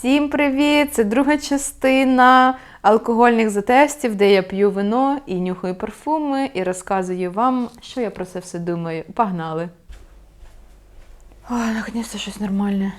Всім привіт! Це друга частина алкогольних затестів, де я п'ю вино і нюхаю парфуми, і розказую вам, що я про це все думаю. Погнали! Ой, наконець-то щось нормальне.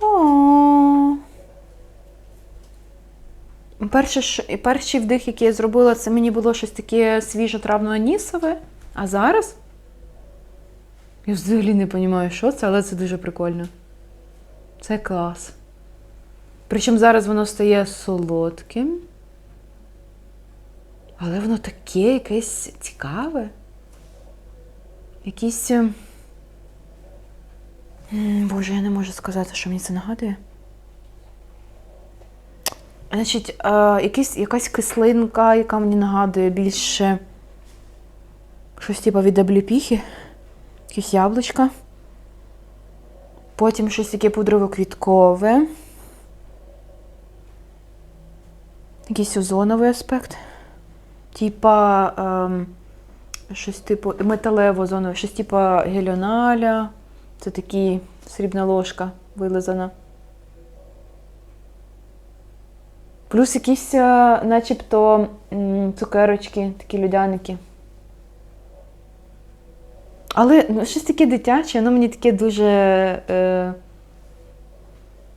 О. Перше, перший вдих, який я зробила, це мені було щось таке свіже травно-анісове. А зараз я взагалі не розумію, що це, але це дуже прикольно. Це клас. Причому зараз воно стає солодким. Але воно таке якесь цікаве. Якісь. е, Боже, я не можу сказати, що мені це нагадує. Значить, е, якийсь, якась кислинка, яка мені нагадує більше щось типу від обліпіхи, якісь яблучка. Потім щось таке пудрово-квіткове. Якийсь озоновий аспект. Типа ем, щось типу металево-озонове, щось типа геліоналя. Це такі срібна ложка вилизана. Плюс якісь, е, начебто, цукерочки, такі людяники. Але ну, щось таке дитяче, воно мені таке дуже. Е,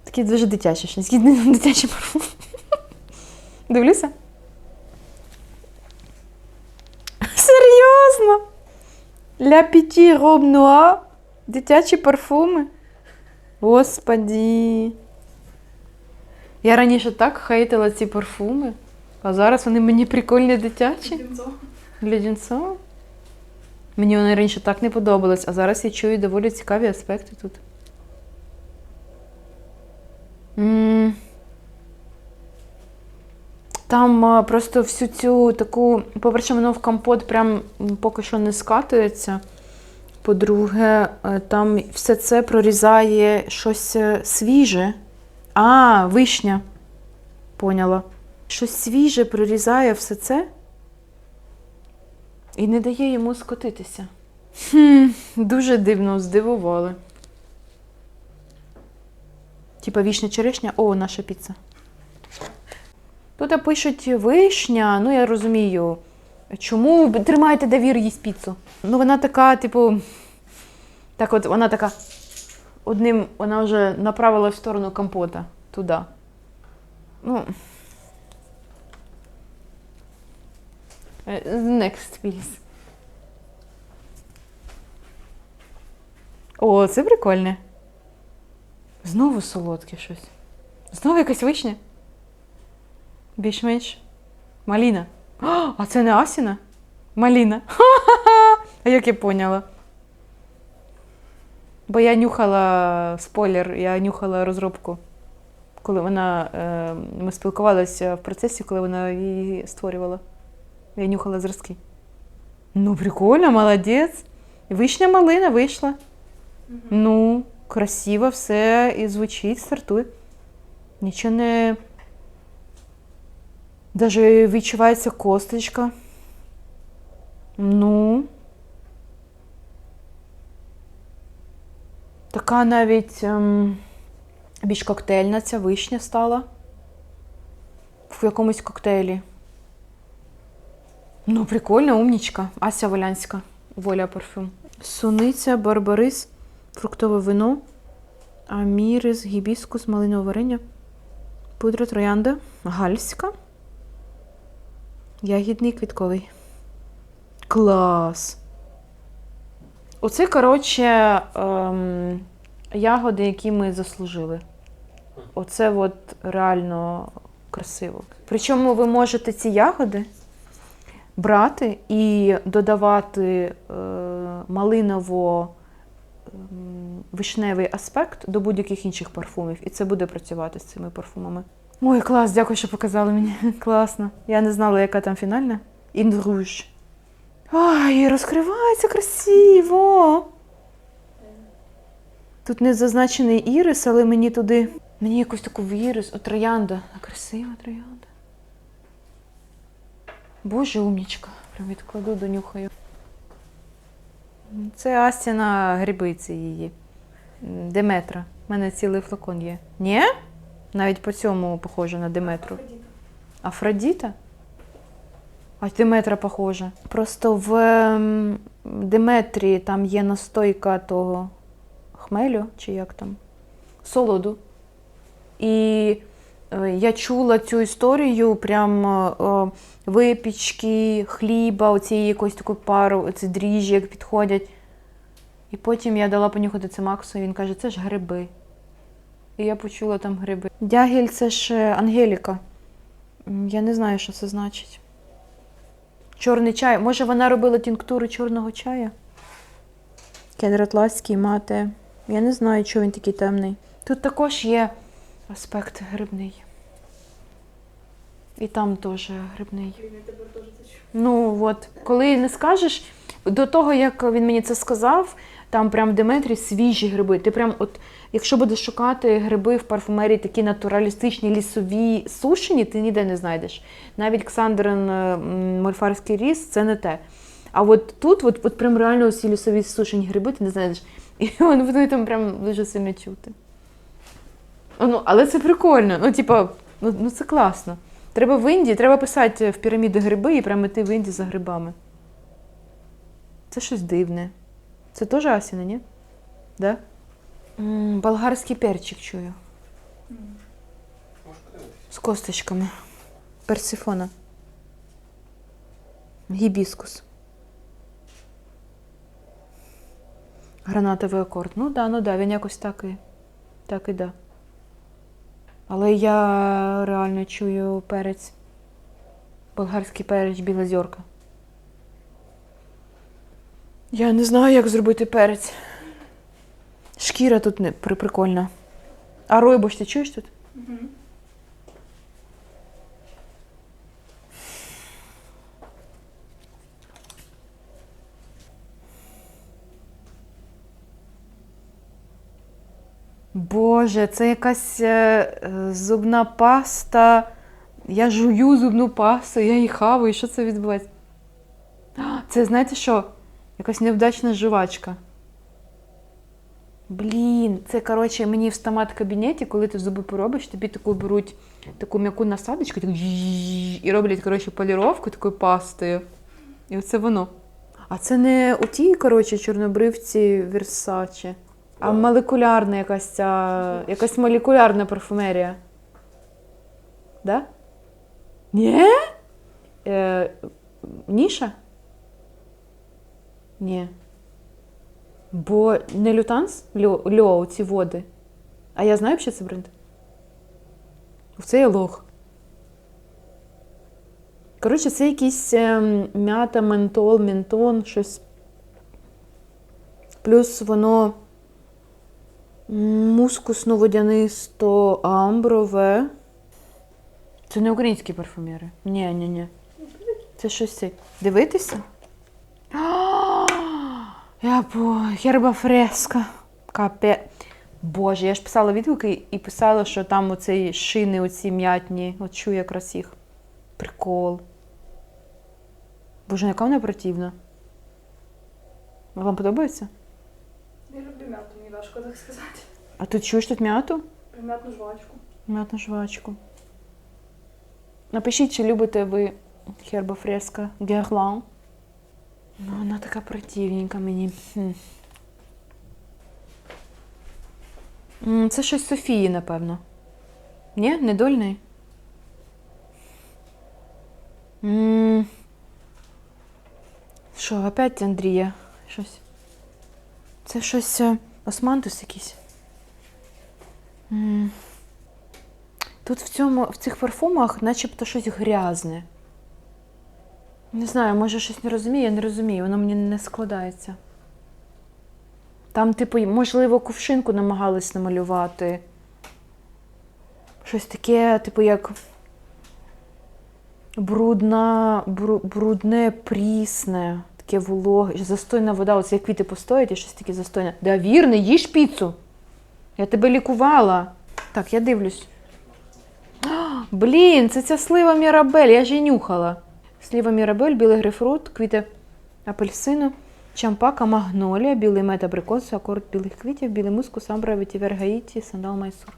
таке дуже дитяче, щось дитяче парфум. Дивлюся. Серйозно? Ля Піті Роб Нуа? Дитячі парфуми? Господі. Я раніше так хейтила ці парфуми, а зараз вони мені прикольні дитячі. Леденцо. Мені вони раніше так не подобались, а зараз я чую доволі цікаві аспекти тут. Там просто всю цю таку, по-перше, воно в компот прям поки що не скатується. По-друге, е, там все це прорізає щось е, свіже. А, вишня. Поняла. Щось свіже прорізає все це і не дає йому скотитися. Хм, дуже дивно здивували. Типа вішня черешня, о, наша піца. Тут пишуть вишня, ну я розумію. Чому тримаєте довір їсть піцу? Ну, вона така, типу, так от вона така. Одним вона вже направила в сторону компота туди. Ну. Е, Next, please. О, це прикольне. Знову солодке щось. Знову якась вишня. Більш-менш. Маліна. А, а це не Асіна? Маліна. Ха-ха-ха! А як я поняла? Бо я нюхала спойлер, я нюхала розробку, коли вона. Е, ми спілкувалися в процесі, коли вона її створювала. Я нюхала зразки. Ну, прикольно, молодець. Вишня малина вийшла. Ну, красиво все і звучить, стартує. Нічого не. Даже відчувається косточка. Ну. Така навіть ем, більш коктейльна ця вишня стала. В якомусь коктейлі. Ну, прикольно, умнічка. Ася Волянська. Воля парфюм. Суниця, барбарис, фруктове вино, амірис, гібіскус, малинове варення, пудра троянда, гальська, ягідний квітковий. Клас! Оце, коротше, ем, ягоди, які ми заслужили. Оце от реально красиво. Причому ви можете ці ягоди брати і додавати е, малиново-вишневий аспект до будь-яких інших парфумів. І це буде працювати з цими парфумами. Ой, клас, дякую, що показали мені. Класно. Я не знала, яка там фінальна. Інруж. Ай, розкривається красиво. Тут не зазначений ірис, але мені туди. Мені якусь таку в ірис. О, троянда. Красива троянда. Боже, умнічка. Прям відкладу, донюхаю. Це Астіна грибиці її. Деметра. У мене цілий флакон є. Ні? Навіть по цьому похоже на Деметру. Афродіта? А Деметра похожа. Просто в ем, Деметрі там є настойка того хмелю, чи як там, солоду. І я чула цю історію прям е, випічки, хліба, оцієї якоїсь такої пару, оці дріжджі, як підходять. І потім я дала понюхати це Максу, і він каже, це ж гриби. І я почула там гриби. Дягіль це ж е, Ангеліка. Я не знаю, що це значить. Чорний чай. Може, вона робила тінктуру чорного чаю? Кедр атласський мати. Я не знаю, чого він такий темний. Тут також є аспект грибний. І там теж грибний. Ну от, коли не скажеш, до того як він мені це сказав, там прям в Деметрі свіжі гриби. Ти прям, от, якщо будеш шукати гриби в парфумерії, такі натуралістичні, лісові, сушені, ти ніде не знайдеш. Навіть Ксандрин е, мольфарський ріс це не те. А от тут, от, от прям реально усі лісові сушені гриби, ти не знайдеш. І вони вони там прям дуже сильно чути. Ну, але це прикольно. Ну, типа, ну, ну це класно. Треба в Індії, треба писати в піраміди гриби і прямо йти в Індію за грибами. Це щось дивне. Це теж Асіна, ні? Да? Болгарський перчик чую. З косточками. Персифона. Гібіскус. Гранатовий акорд. Ну да, ну да, він якось так і, так і да. Але я реально чую перець. Болгарський перець біла зірка. Я не знаю, як зробити перець. Шкіра тут не прикольна. А ройбош, ти чуєш тут? Боже, це якась е, е, зубна паста. Я жую зубну пасту, я її хаваю. Що це відбувається? Це знаєте що? Якась невдачна жувачка. Блін, це коротше мені в стомат-кабінеті, коли ти зуби поробиш, тобі таку беруть таку м'яку насадочку так, і роблять коротше, поліровку такою пастою. І оце воно. А це не у тій, коротше, чорнобривці Версаче, а молекулярна якась ця, якась молекулярна парфумерія. Да? Ні? Е, ніша? Ні. Бо не лютанс? Льо, ці води. А я знаю, що це бренд? Це є лох. Коротше, це якийсь ем, м'ята, ментол, ментон, щось. Плюс воно мускусно-водянисто амброве. Це не українські парфумери. Ні, ні, ні. Це щось. це. Дивитися? Я по герба фреска. Капе. Боже, я ж писала відгуки і писала, що там оці шини, оці м'ятні. От чую якраз їх. Прикол. Боже, яка вона противна. Вам подобається? Я люблю м'яту, мені важко так сказати. А ти чуєш тут м'яту? М'ятну жвачку. М'ятну жвачку. Напишіть, чи любите ви Херба Фреска Герлан. Ну, вона така противненька мені. Хм. Це щось Софії, напевно. Ні, недольний? Що, опять Андрія? Щось. Це щось е, османтус якийсь. Тут в, цьому, в цих парфумах начебто щось грязне. Не знаю, може щось не розумію, я не розумію, воно мені не складається. Там, типу, можливо, кувшинку намагались намалювати. Щось таке, типу, як брудна, бру, брудне, прісне, таке вологе, застойна вода, оце як квіти постоять і щось таке застойне. Да, вірно, їж піцу. Я тебе лікувала. Так, я дивлюсь. А, Блін, це ця слива Мірабель, я ж її нюхала. Сліва Мірабель, білий грейпфрут, квіти апельсину. Чампака, магнолія, білий мед, абрикос, акорд білих квітів, білий мускус, амбра, ветівер, гаїті, сандал, майсур.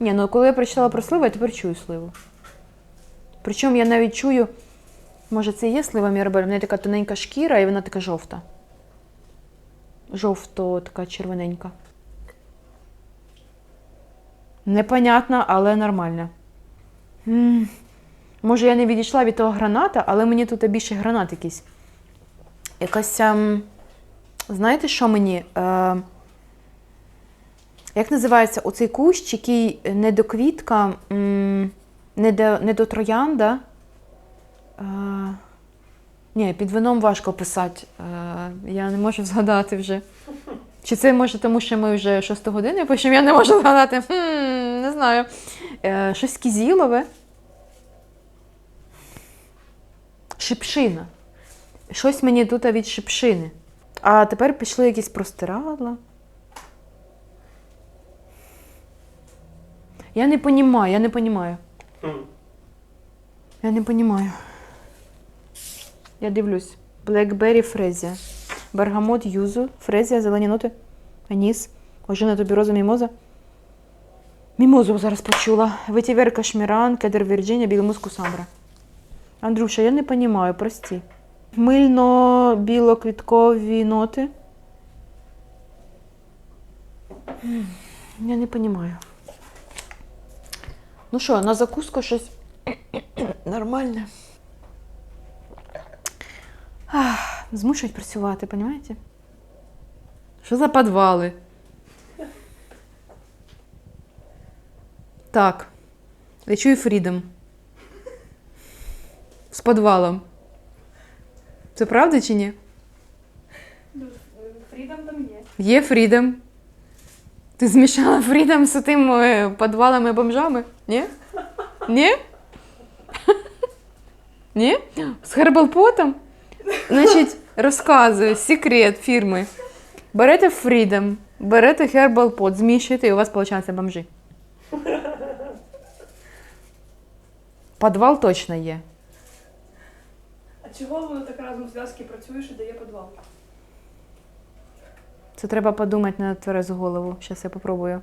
Ні, ну коли я прочитала про сливу, я тепер чую сливу. Причому я навіть чую, може, це і є слива Мірабель, в неї така тоненька шкіра і вона така жовта. Жовто така червоненька. Непонятна, але нормальна. м Може, я не відійшла від того граната, але мені тут більше гранат якийсь. Якась. ем, знаєте, що мені? Е, як називається оцей кущ, який не до квітка, м, не до, не до троянда. Е, ні, під вином важко писати. Е, я не можу згадати вже. Чи це може тому, що ми вже 6 години пишемо, я не можу згадати. Хм, не знаю. Е, щось кізілове. Шипшина. Щось мені тут від шипшини. А тепер пішли якісь простирадла. Я не понімаю, я не понімаю. Я не понімаю. Я дивлюсь. Blackberry фрезія. Бергамот, юзу, фрезія, зелені ноти, аніс, ожина тубіроза, мімоза. Мімозу зараз почула. Ветівер кашміран, кедр Вірджинія, білий мускус амбра. Андрюша, я не понімаю, прості. Мильно-білоквіткові ноти. Я не понімаю. Ну що, на закуску щось нормальне. Ах, змушують працювати, розумієте? Що за підвали? Так. Я чую Фрідом. З підвалом. Це правда чи ні? Ну, Фрідом там є. Є Фрідом. Ти змішала Фрідом з тим е, підвалами бомжами? Ні? Ні? Ні? З Хербалпотом? Значить, розказую, секрет фірми. Берете Freedom, берете Herbal Pot, змішуєте, і у вас виходить бомжі. Підвал точно є. А чого воно так разом зв'язки працює, що дає підвал? Це треба подумати на тверезу голову. Зараз я попробую.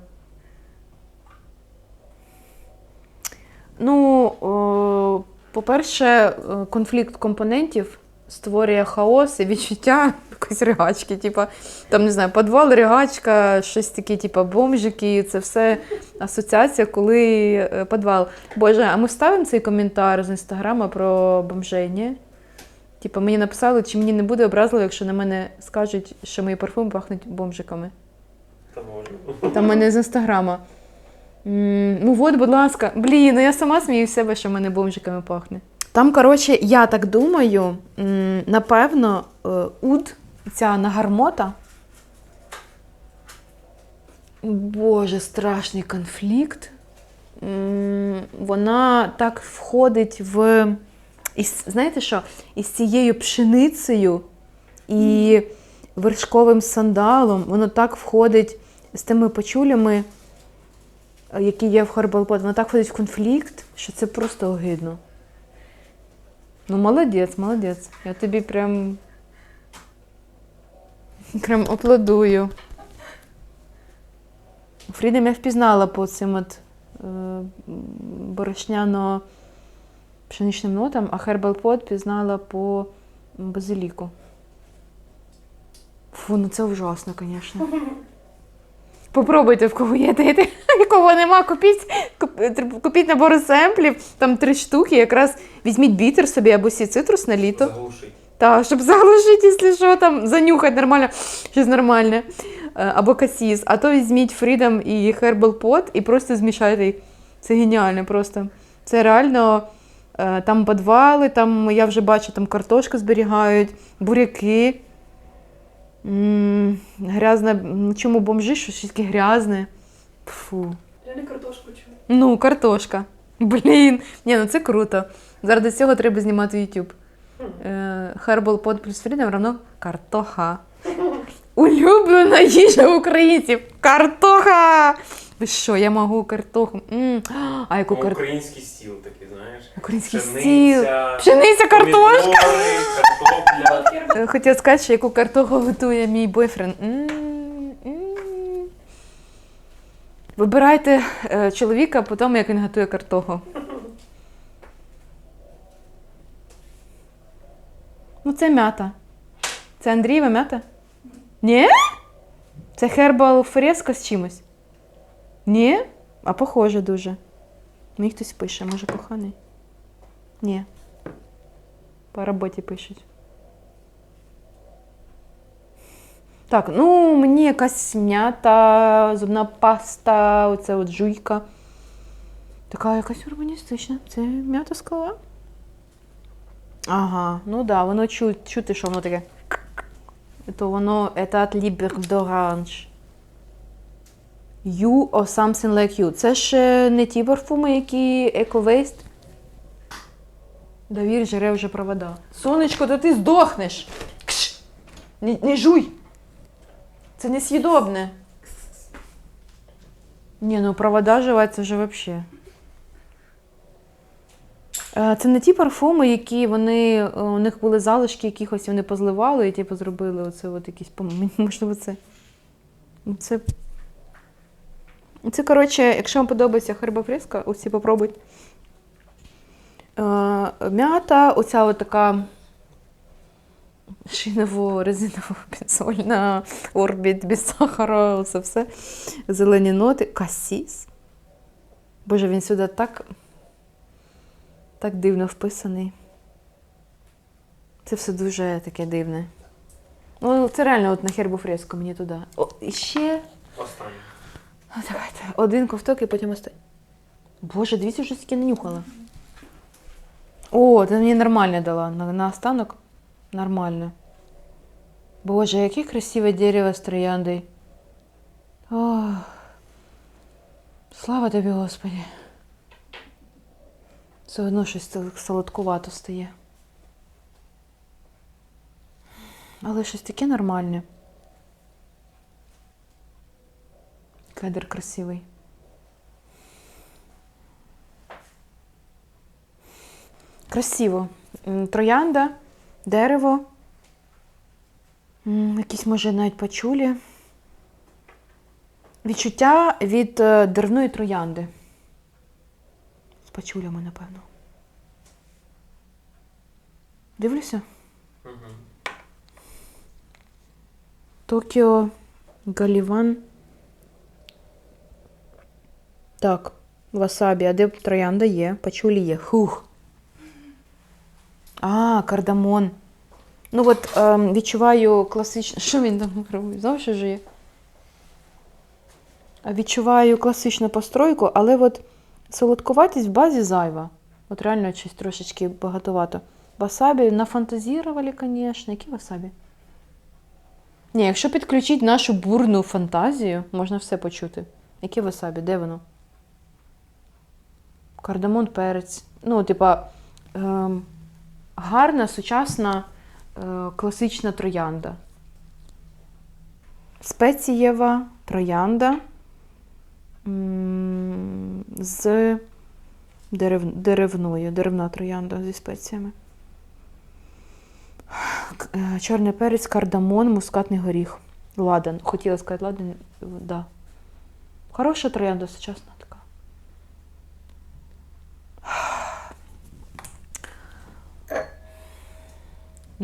Ну, о, по-перше, е, конфлікт компонентів створює хаос і відчуття якоїсь ригачки. Типа, там, не знаю, підвал, ригачка, щось таке, типа бомжики. Це все асоціація, коли е, підвал. Боже, а ми ставимо цей коментар з інстаграма про бомжей, ні? Типа, мені написали, чи мені не буде образливо, якщо на мене скажуть, що мої парфуми пахнуть бомжиками. Та. Там в мене з інстаграма. М, Ну от, будь ласка, блін, ну я сама смію з себе, що в мене бомжиками пахне. Там, коротше, я так думаю, напевно, е, уд, ця нагармота. Боже, страшний конфлікт. Вона так входить в. Із, знаєте що? Із цією пшеницею і вершковим сандалом, воно так входить з тими пачулями, е, які є в Харбалпот, воно так входить в конфлікт, що це просто огидно. Ну, молодець, молодець. Я тобі прям. Прям аплодую. Фрідом я впізнала по цим от е, борошняно-пшеничним нотам, а Herbal Pot пізнала по базиліку. Фу, ну це ужасно, звісно. Попробуйте, в кого є дити, кого нема, купіть, куп- купіть набори семплів, там три штуки, якраз візьміть бітер собі або сі цитрус на літо. Заглушить. Та, щоб заглушити, якщо що, там занюхати нормально, щось нормальне. Е, Або касіс. А то візьміть Freedom і Herbal Pot і просто змішайте їх. Це геніально просто. Це реально е, там підвали, там я вже бачу, там картошку зберігають, буряки. М, Грязне. Чому бомжи, що щось таке грязне? Фу. Я не картошку чую. Ну, картошка. Блін. Ні, ну це круто. Заради цього треба знімати YouTube. Е, Herbal Pod плюс Freedom равно картоха. Улюблена їжа українців. Картоха! Ви що, я можу картоху. М, А яку картоху? Український стіл такий, знаєш. Український стіл. Пшениця, Пшениця картошка. помідори, картопля. Е, Хотіла сказати, що яку картоху готує мій бойфренд. М, м. Вибирайте е, чоловіка по тому, як він готує картоху. Ну, це м'ята. Це Андрієва м'ята? Ні? Це хербал фреска з чимось? Ні? А похоже дуже. Мені хтось пише, може коханий? Ні. По роботі пишуть. Так, ну мені якась м'ята, зубна паста, оце от жуйка. Така якась урбаністична. Це м'ята скала. Ага, ну так, да, воно чу, чути, що воно таке. То воно це от Liber d'Orange. You or something like you. Це ж е, не ті парфуми, які Eco-Waste. Довір жере вже провода. Сонечко, то ти здохнеш. Кш! Не, не жуй. Це несъедобне. Ні, ну провода жевать, це вже взагалі. Це не ті парфуми, які вони. е, У них були залишки якихось, вони позливали і типу зробили оце от якісь пом- Можливо, це. Це. Це, коротше, якщо вам подобається хербафреска, усі попробуйте. Е, М'ята, оця така шиново-резинова підсольна орбіт без сахара, це все. Зелені ноти. Касіс. Боже, він сюди так, так дивно вписаний. Це все дуже таке дивне. Ну, це реально от на хербу фреско мені туди. О, і ще. Останнє. А, Давайте. Один ковток і потім останній. Боже, дивіться, що стільки нанюхала. О, ти мені нормально дала. На, на останок нормально. Боже, яке красиве дерево з трояндою. Слава тобі, Господі. Все одно щось солодкувато стає. Але щось таке нормальне. Кедр красивий. Красиво. Троянда, дерево. Якісь, може, навіть пачулі. Відчуття від е, деревної троянди. З пачулями, напевно. Дивлюся. Угу. Токіо, Галіван. Так, васабі, а де троянда є? Пачулі є. Хух. А, кардамон. Ну от ем, відчуваю класичну. Що він там робить? Знову що ж? Відчуваю класичну постройку, але от солодкуватість в базі зайва. От реально щось трошечки багатовато. Васабі нафантазірували, звісно. Які васабі? Ні, якщо підключити нашу бурну фантазію, можна все почути. Яке васабі? Де воно? Кардамон перець. Ну, типа, ем, гарна, сучасна, е, класична троянда. Спецієва троянда з дерев, деревною, деревна троянда зі спеціями. Е, Чорний перець, кардамон, мускатний горіх. Ладан. Хотіла сказати ладан, е, да. Хороша троянда сучасна така.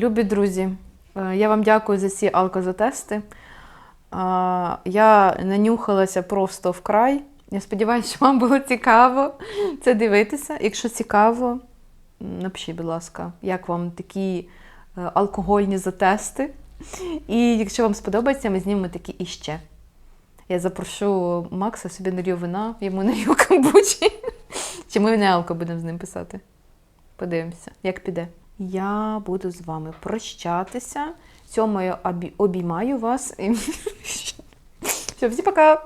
Любі друзі, е, я вам дякую за ці алкозатести. А, Я нанюхалася просто вкрай. Я сподіваюся, що вам було цікаво це дивитися. Якщо цікаво, напишіть, будь ласка, як вам такі е, алкогольні затести. І якщо вам сподобається, ми знімемо такі іще. Я запрошу Макса собі налью вина, йому налью камбучі. Чи ми не алко будемо з ним писати? Подивимося, як піде. Я буду з вами прощатися. Цьому я обіймаю вас. Все, всі пока!